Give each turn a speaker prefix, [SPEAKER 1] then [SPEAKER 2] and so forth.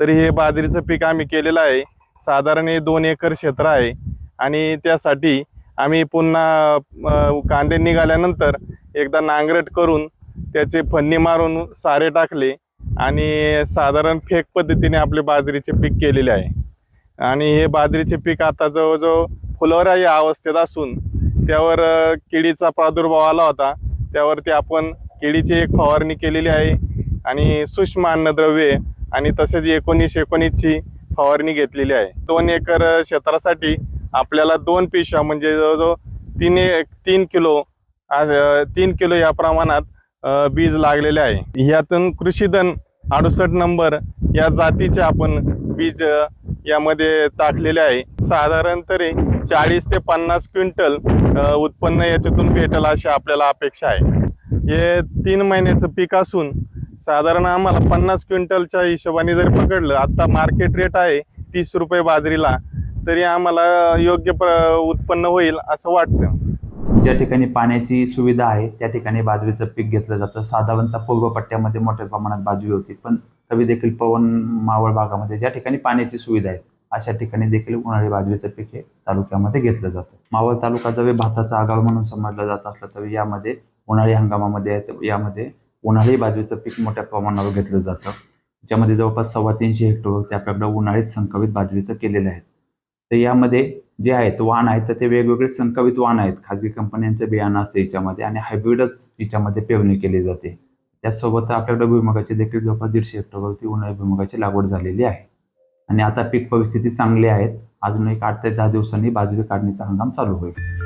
[SPEAKER 1] तरी हे बाजरीचं पीक आम्ही केलेलं आहे. साधारण हे दोन एकर क्षेत्र आहे. आणि त्यासाठी आम्ही पुन्हा कांदे निघाल्यानंतर एकदा नांगरट करून त्याचे फन्नी मारून सारे टाकले आणि साधारण फेक पद्धतीने आपले बाजरीचे पीक केलेले आहे. आणि हे बाजरीचे पीक आता जवळजवळ फुलवरा या अवस्थेत असून त्यावर किडीचा प्रादुर्भाव आला होता. त्यावरती आपण किडीची एक फवारणी केलेली आहे. आणि सूक्ष्म अन्नद्रव्ये आणि तसेच एकोणीस एकोणीसची फवारणी घेतलेली आहे. दोन एकर क्षेत्रासाठी आपल्याला दोन पिशव्या म्हणजे जवळजवळ तीन एक तीन किलो आज, तीन किलो या प्रमाणात बीज लागलेले आहे. यातून कृषीधन अडुसष्ट नंबर या जातीचे आपण बीज यामध्ये टाकलेले आहे. साधारण तरी चाळीस ते पन्नास क्विंटल उत्पन्न याच्यातून भेटेल अशी आपल्याला अपेक्षा आहे. हे तीन महिन्याचं पीक असून साधारण आम्हाला पन्नास क्विंटलच्या हिशोबाने जर पकडलं आता मार्केट रेट आहे तीस रुपये बाजरीला तरी आम्हाला योग्य प्र- उत्पन्न होईल असं वाटतं.
[SPEAKER 2] ज्या ठिकाणी पाण्याची सुविधा आहे त्या ठिकाणी बाजरीचं पीक घेतलं जातं. साधारणतः पूर्व पट्ट्यामध्ये मोठ्या प्रमाणात बाजरी होती पण तरी देखील पवन मावळ भागामध्ये ज्या ठिकाणी पाण्याची सुविधा आहे अशा ठिकाणी देखील उन्हाळी बाजरीचं पीक हे तालुक्यामध्ये घेतलं जातं. मावळ तालुका जरी भाताचा आगाव म्हणून समजला जात असला तरी यामध्ये उन्हाळी हंगामामध्ये यामध्ये उन्हाळी बाजरीचं पीक मोठ्या प्रमाणावर घेतलं जातं. ज्यामध्ये जवळपास सव्वा तीनशे हेक्टर ते आपल्याकडं उन्हाळीत संकवित बाजरीचं केलेलं आहे. तर यामध्ये जे आहेत वाण आहेत तर ते वेगवेगळे संकवित वाण आहेत. खाजगी कंपन्यांचं बियाणं असतं याच्यामध्ये आणि हायब्रिडच याच्यामध्ये पेरणी केली जाते. त्याचसोबत आपल्याकडे भुईमुगाची देखील जवळपास दीडशे हेक्टरवरती उन्हाळी भुईमुगाची लागवड झालेली आहे. आणि आता पीक परिस्थिती चांगली आहेत अजून एक आठ ते दहा दिवसांनी बाजरी काढणीचा हंगाम चालू होईल.